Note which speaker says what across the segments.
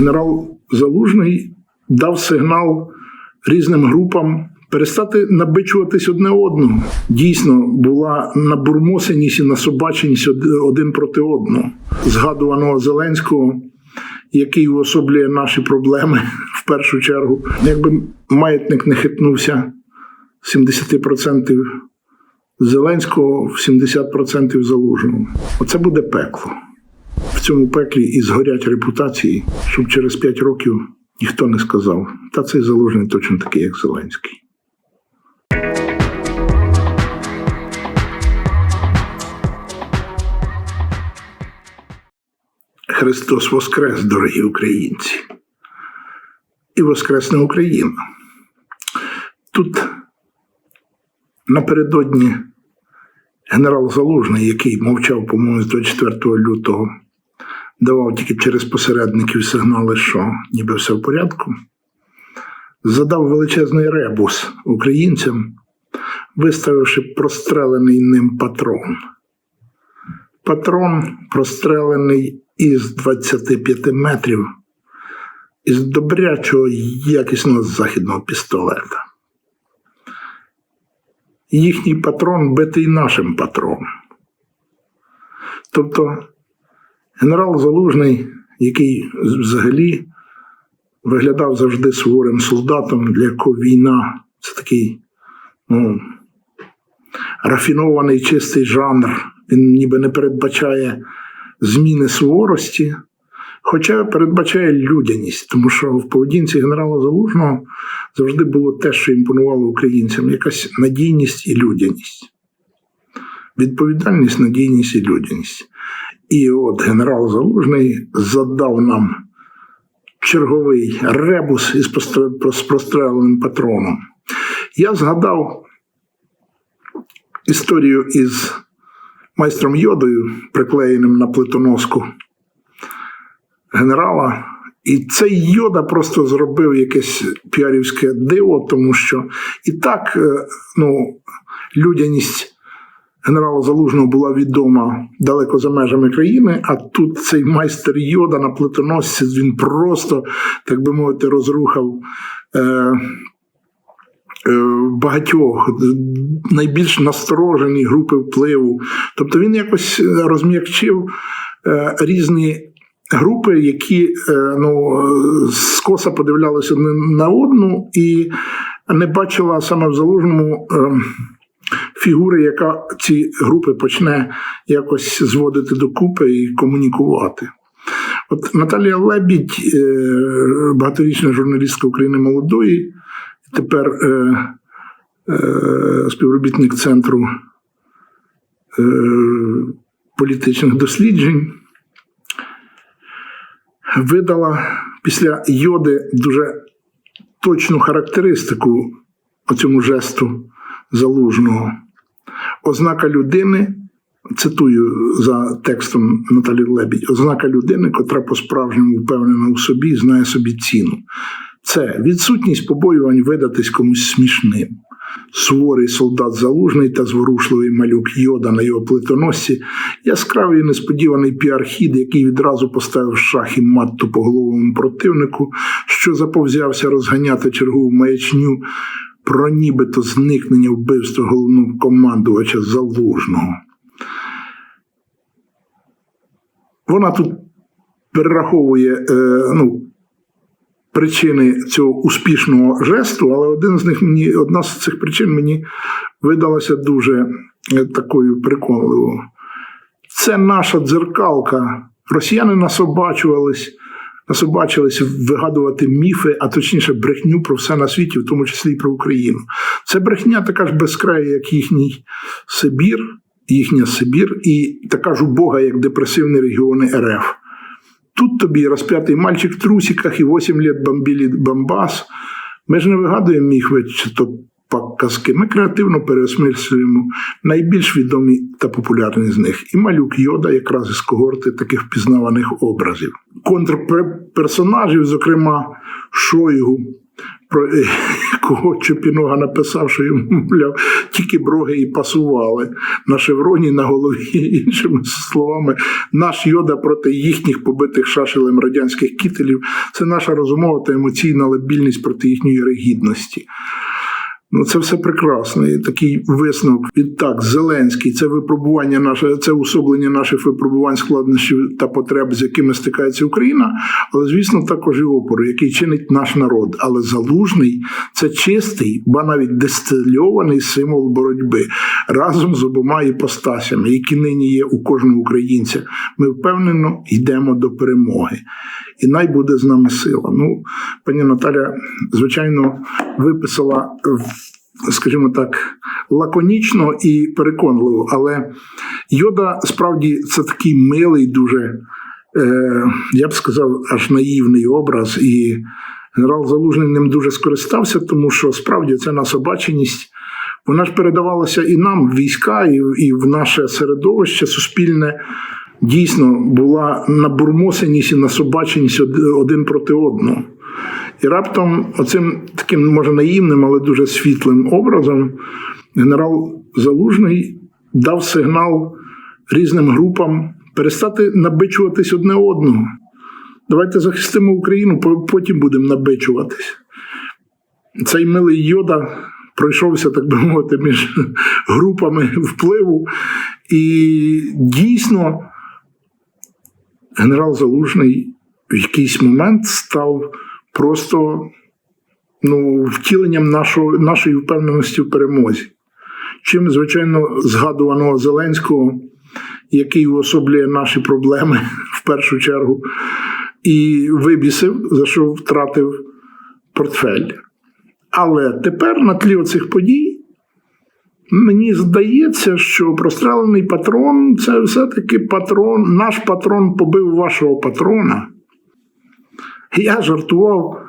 Speaker 1: Генерал Залужний дав сигнал різним групам перестати набичуватись одне одного. Дійсно, була набурмосеність і насобаченість од- один проти одного. Згадуваного Зеленського, який уособлює наші проблеми в першу чергу. Якби маятник не хитнувся 70% Зеленського, в 70% Залужного. Оце буде пекло. Цьому пеклі і згорять репутації, щоб через 5 років ніхто не сказав, та цей залужний точно такий, як Зеленський. Христос Воскрес, дорогі українці. І Воскресне Україна. Тут напередодні генерал Залужний, який мовчав, по-моєму, з 24 лютого, давав тільки через посередників сигнали, що ніби все в порядку, задав величезний ребус українцям, виставивши прострелений ним патрон. Патрон прострелений із 25 метрів із добрячого якісного західного пістолета. Їхній патрон битий нашим патроном. Тобто генерал Залужний, який взагалі виглядав завжди суворим солдатом, для якого війна це такий ну, рафінований чистий жанр. Він ніби не передбачає зміни суворості, хоча передбачає людяність, тому що в поведінці генерала Залужного завжди було те, що імпонувало українцям: якась надійність і людяність. Відповідальність, надійність і людяність. І от генерал Залужний задав нам черговий ребус із простреленим патроном. Я згадав історію із майстром Йодою, приклеєним на плитоноску генерала. І цей Йода просто зробив якесь піарівське диво, тому що і так е, ну, людяність генерала Залужного була відома далеко за межами країни, а тут цей майстер Йода на плитоносці він просто, так би мовити, розрухав. Е, е, Багатьох найбільш насторожені групи впливу. Тобто він якось розм'якчив е, різні групи, які е, ну, скоса подивлялися на одну і не бачила саме в залужному фігури, яка ці групи почне якось зводити докупи і комунікувати. От Наталія Лебідь, е, багаторічна журналістка України молодої, тепер е, е, співробітник центру політичних досліджень, видала після йоди дуже точну характеристику цьому жесту залужного. Ознака людини, цитую за текстом Наталі Лебідь, ознака людини, котра по-справжньому впевнена у собі знає собі ціну. Це відсутність побоювань видатись комусь смішним. Суворий солдат залужний та зворушливий малюк Йода на його плитоносці, яскравий несподіваний піархід, який відразу поставив шах і мат тупоголовому противнику, що заповзявся розганяти чергову маячню про нібито зникнення вбивства головного командувача залужного. Вона тут перераховує е, ну, причини цього успішного жесту, але один з них мені, одна з цих причин мені видалася дуже е, такою переконливою. Це наша дзеркалка. Росіяни насобачувались, насобачились вигадувати міфи, а точніше брехню про все на світі, в тому числі і про Україну. Це брехня така ж безкрая, як їхній Сибір, їхня Сибір, і така ж убога, як депресивні регіони РФ. Тут тобі розп'ятий мальчик в трусиках і 8 лет бомбили Бомбас. Ми ж не вигадуємо міфи чи то пак казки. Ми креативно переосмислюємо найбільш відомі та популярні з них. І малюк Йода, якраз із когорти таких впізнаваних образів. Контрперсонажів, зокрема, Шойгу, про якого Чопінога написав, що йому, мовляв, тільки броги і пасували на шевроні, на голові, іншими словами, наш йода проти їхніх побитих шашелем радянських кітелів це наша розумова та емоційна лабільність проти їхньої ригідності. Ну, це все прекрасно. І такий висновок. Відтак, Зеленський це випробування наше, це усоблення наших випробувань складнощів та потреб, з якими стикається Україна, але звісно, також і опору, який чинить наш народ. Але залужний це чистий, ба навіть дистильований символ боротьби разом з обома іпостасями, які нині є у кожного українця. Ми впевнено йдемо до перемоги. І най буде з нами сила. Ну, пані Наталя, звичайно, виписала скажімо так, лаконічно і переконливо. Але Йода справді це такий милий, дуже, е, я б сказав, аж наївний образ. І генерал Залужний ним дуже скористався, тому що справді це насобаченість. Вона ж передавалася і нам в війська, і, і в наше середовище суспільне. Дійсно була набурмосеність і насобаченість один проти одного. І раптом, оцим таким, може, наївним, але дуже світлим образом, генерал Залужний дав сигнал різним групам перестати набичуватись одне одного. Давайте захистимо Україну, потім будемо набичуватись. Цей милий йода пройшовся, так би мовити, між групами впливу. І дійсно, генерал Залужний в якийсь момент став просто ну, втіленням нашого, нашої впевненості в перемозі. Чим, звичайно, згадуваного Зеленського, який уособлює наші проблеми в першу чергу, і вибісив, за що втратив портфель. Але тепер на тлі оцих подій. Мені здається, що прострелений патрон це все-таки патрон, наш патрон побив вашого патрона. Я жартував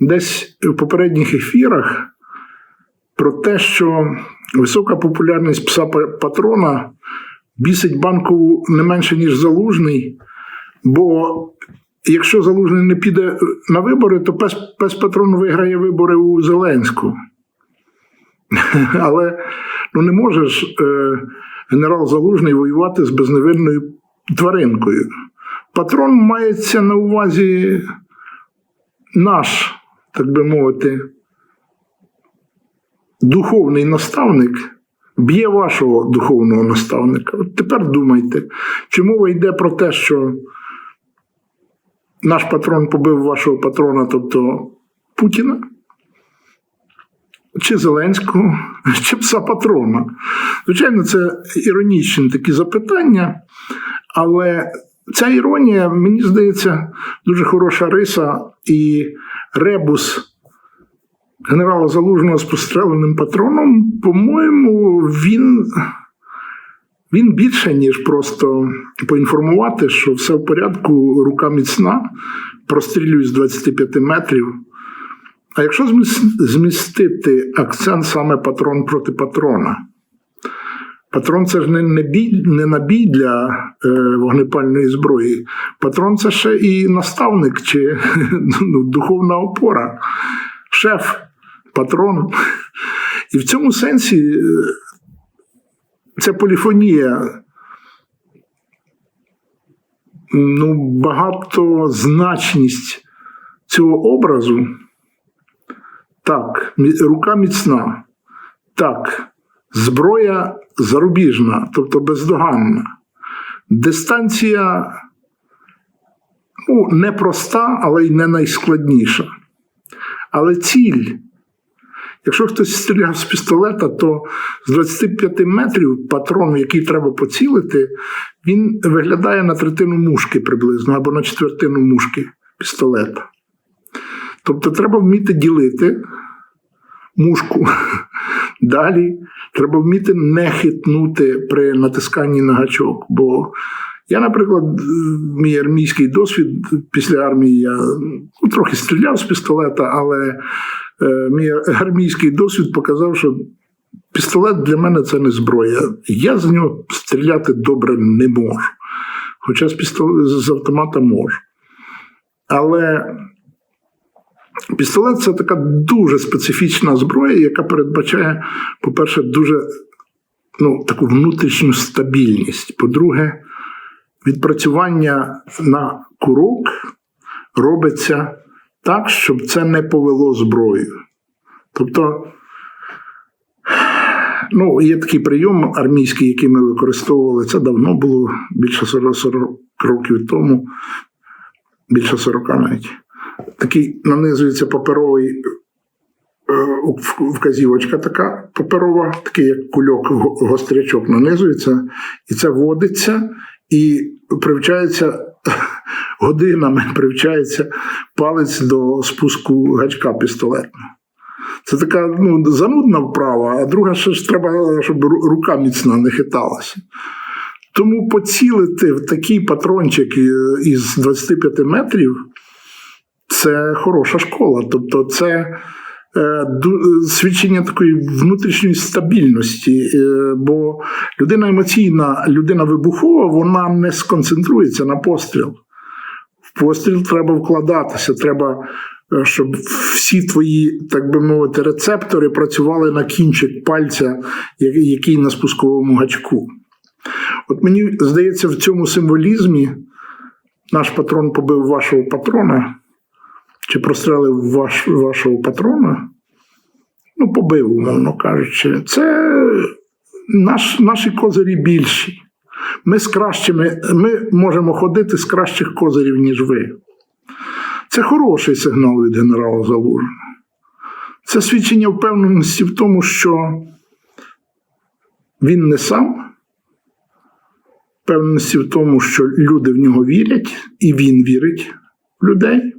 Speaker 1: десь в попередніх ефірах про те, що висока популярність пса патрона бісить банкову не менше, ніж залужний, бо якщо залужний не піде на вибори, то пес, пес патрон виграє вибори у Зеленську. Але ну, не можеш е, генерал Залужний воювати з безневинною тваринкою. Патрон мається на увазі наш, так би мовити, духовний наставник б'є вашого духовного наставника. От тепер думайте, чому ви йде про те, що наш патрон побив вашого патрона, тобто Путіна? Чи Зеленського, чи пса патрона. Звичайно, це іронічні такі запитання, але Ця іронія, мені здається, дуже хороша риса і ребус генерала Залужного з постреленим патроном, по-моєму, він він більше, ніж просто поінформувати, що все в порядку, рука міцна, прострілюю з 25 метрів. А якщо змістити акцент саме патрон проти патрона, Патрон це ж не не, бій, не набій для е, вогнепальної зброї. Патрон це ще і наставник чи ну, духовна опора, шеф, патрон. І в цьому сенсі ця поліфонія. Ну, багатозначність цього образу. Так, рука міцна. Так, зброя зарубіжна, тобто бездоганна. Дистанція ну, не проста, але й не найскладніша. Але ціль. Якщо хтось стріляв з пістолета, то з 25 метрів патрон, який треба поцілити, він виглядає на третину мушки приблизно або на четвертину мушки пістолета. Тобто треба вміти ділити мушку. Далі треба вміти не хитнути при натисканні на гачок. Бо я, наприклад, мій армійський досвід після армії я ну, трохи стріляв з пістолета, але мій армійський досвід показав, що пістолет для мене це не зброя. Я з нього стріляти добре не можу. Хоча з пістолет, з автомата можу. Але Пістолет це така дуже специфічна зброя, яка передбачає, по-перше, дуже ну, таку внутрішню стабільність. По-друге, відпрацювання на курок робиться так, щоб це не повело зброю. Тобто, ну, є такий прийом армійський, який ми використовували. Це давно було більше 40 40 років тому, більше 40 навіть. Такий нанизується паперовий е, вказівочка така паперова, такий як кульок, гострячок нанизується, і це вводиться і привчається годинами, привчається палець до спуску гачка пістолетного. Це така ну, занудна вправа, а друга ще ж треба, щоб рука міцна не хиталася. Тому поцілити в такий патрончик е, із 25 метрів це хороша школа. Тобто, це свідчення такої внутрішньої стабільності. е, Бо людина емоційна, людина вибухова, вона не сконцентрується на постріл. В постріл треба вкладатися, треба, е, щоб всі твої, так би мовити, рецептори працювали на кінчик пальця, який на спусковому гачку. От мені здається, в цьому символізмі наш патрон побив вашого патрона, чи прострелив ваш, вашого патрона. Ну, побив, умовно кажучи. Це наш, наші козирі більші. Ми з кращими, ми можемо ходити з кращих козирів, ніж ви. Це хороший сигнал від генерала Залужного. Це свідчення впевненості в тому, що він не сам, впевненості в тому, що люди в нього вірять, і він вірить в людей.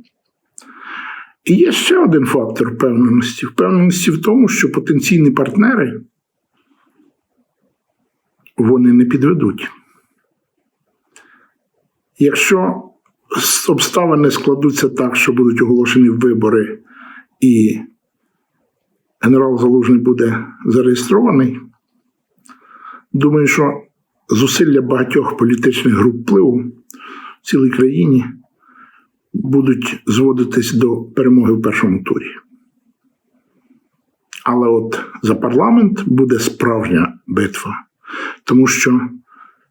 Speaker 1: І є ще один фактор впевненості: впевненості в тому, що потенційні партнери вони не підведуть. Якщо обставини складуться так, що будуть оголошені вибори, і генерал Залужний буде зареєстрований, думаю, що зусилля багатьох політичних груп впливу в цілій країні будуть зводитись до перемоги в першому турі. Але от за парламент буде справжня битва, тому що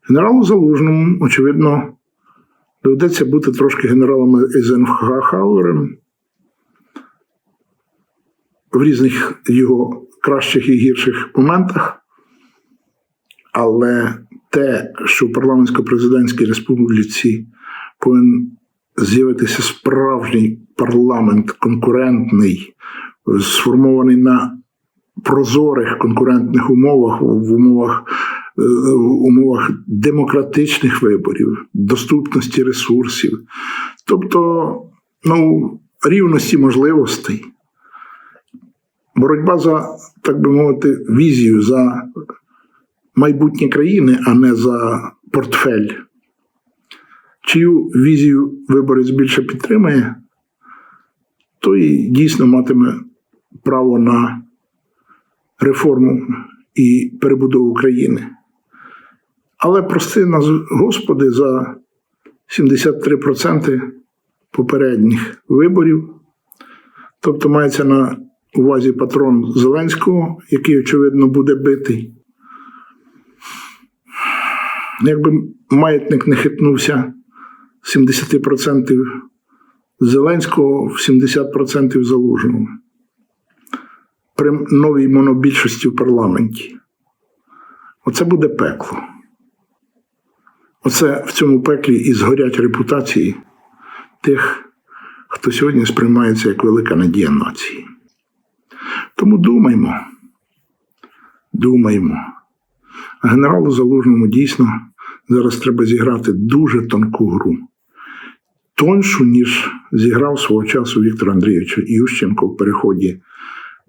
Speaker 1: генералу Залужному, очевидно, доведеться бути трошки генералом Ейзенхауером в різних його кращих і гірших моментах. Але те, що в парламентсько-президентській республіці повинен з'явитися справжній парламент конкурентний, сформований на прозорих конкурентних умовах, в умовах, е, умовах демократичних виборів, доступності ресурсів, тобто ну, рівності можливостей. Боротьба за, так би мовити, візію за майбутнє країни, а не за портфель. Чию візію виборець більше підтримає, той дійсно матиме право на реформу і перебудову країни. Але прости нас, Господи, за 73% попередніх виборів. Тобто мається на увазі патрон Зеленського, який, очевидно, буде битий. Якби маятник не хитнувся 70% Зеленського, в 70% Залужного при новій монобільшості в парламенті. Оце буде пекло. Оце в цьому пеклі і згорять репутації тих, хто сьогодні сприймається як велика надія нації. Тому думаймо, думаймо. Генералу Залужному дійсно зараз треба зіграти дуже тонку гру. Тоншу, ніж зіграв свого часу Віктор Андрійович Ющенко в переході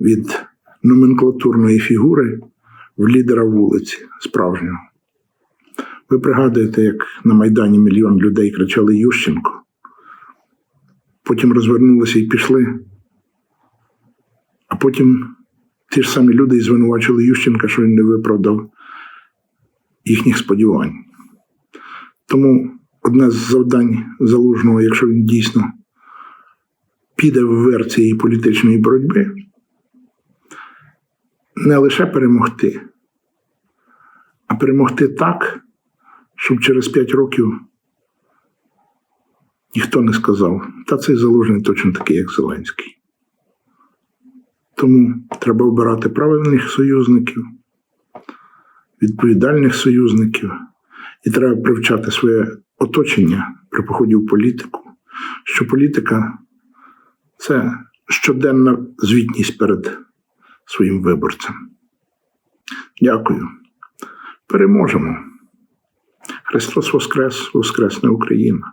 Speaker 1: від номенклатурної фігури в лідера вулиці справжнього. Ви пригадуєте, як на Майдані мільйон людей кричали Ющенко, потім розвернулися і пішли, а потім ті ж самі люди і звинувачили Ющенка, що він не виправдав їхніх сподівань. Тому одне з завдань залужного, якщо він дійсно піде в цієї політичної боротьби, не лише перемогти, а перемогти так, щоб через 5 років ніхто не сказав, та цей залужний точно такий, як Зеленський. Тому треба обирати правильних союзників, відповідальних союзників, і треба привчати своє оточення при поході в політику, що політика це щоденна звітність перед своїм виборцем. Дякую. Переможемо. Христос Воскрес, Воскресне Україна!